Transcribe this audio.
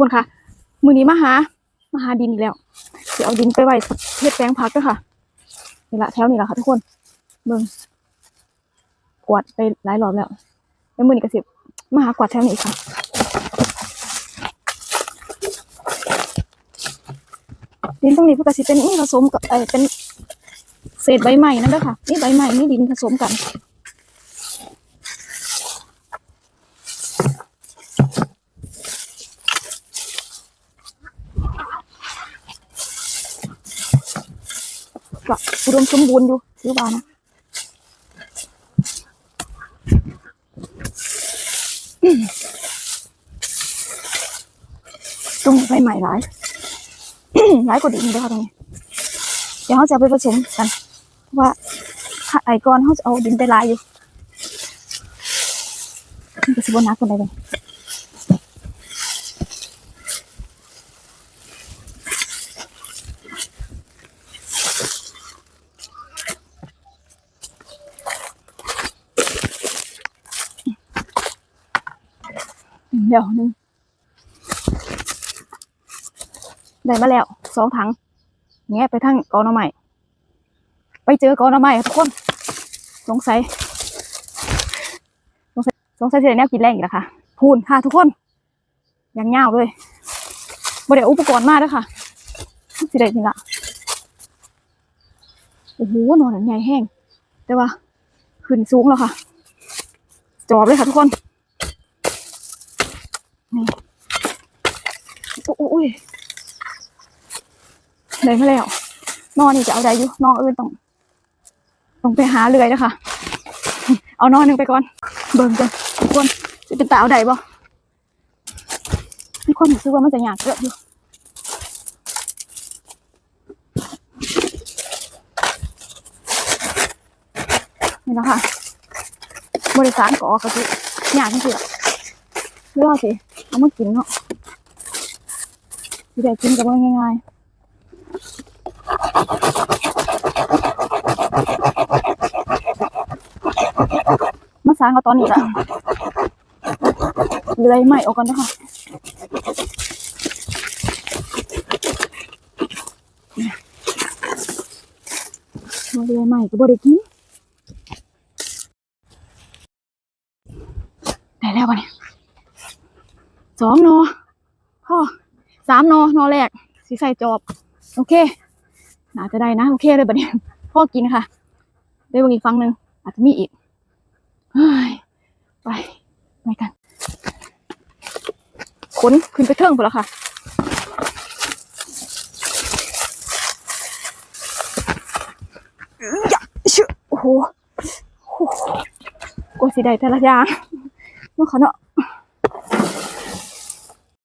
คนค่ะ มือนี้มาหา มาหาดินอีกแล้ว เดี๋ยวเอาดินไปไว้เฮ็ดแปลงพักด้วยค่ะ นี่ละแถวนี้ละค่ะทุกคน เบิ่งกวาดไปหลายรอบแล้วแล้วมือนี้ก็สิมาหากวาดแถวนี้อีกค่ะดินตรงนี้เพื่อก็สิเป็นนี่ผสมกับเออเป็นเศษใบไม้นั่นเด้อค่ะ นี่ใบไม้นี่ดินผสมกัน ก็อุดมสมบูรณ์อยู่หรือเปล่านะอืมตรงนี้ใหม่หลายหลายกว่าดินเลยค่ะตรงนี้ เดี๋ยวเขาจะไปผสมกันเพราะว่าไอ้ก้อนเขาจะเอาดินไปลายอยู่มันก็สิบนักคนใดเลย เดี๋ยวหนึงได้มาแล้วสองถังแงะไปทางกอหน่อไม้ไปเจอกอหน่อไม้ค่ทุกคน สงสัย สงสัยสงสัยจะได้แนวกินแรงอีกแล้วค่ะ พูนค่ะทุกคนยังเงาเลยบ่ได้อุปกรณ์มาเด้วยค่ะสิได้นี่ละโอ้โหนอนใหญ่แห้ง แต่ว่า ขึ้นสูงแล้วค่ะ จอบเลยค่ะทุกคน โอ้โอ้ยมาแล้ว นอนนี่จะเอาได้อยู่นอนอื่นต้องต้องไปหาเรือยนะคะเอานอนหนึ่งไปก่อน เบิ่งกันทุกคนจะเป็นตาเอาได้บ่มีคนรู้สึกว่ามันจะยากเยอะอยู่นี่นะคะบริการก่อก็คือยากจริงๆอะเรื่องสิเอามากินเนาะ ที่ได้กินกับมันง่ายๆมาสางเอาตอนนี้ละเลยใหม่ออกกันนะคะมาเลยใหม่ก็บ่ได้กินได้แล้ววะเนี่ยสองนอพ่อ สามนอนอแรกสีใส่จอบ โอเคน่าจะได้นะ โอเคเลยบัดนี้พ่อกินค่ะ ได้บางอีกฟังหนึ่งอาจจะมีอีกเฮ้ยไปไปกันขนขึ้นไปเทิงไปแล้วค่ะอย่าเชื่อโอ้โหโอ้โหกว่าสิได้แต่ละอย่างเมื่อเขาเนาะ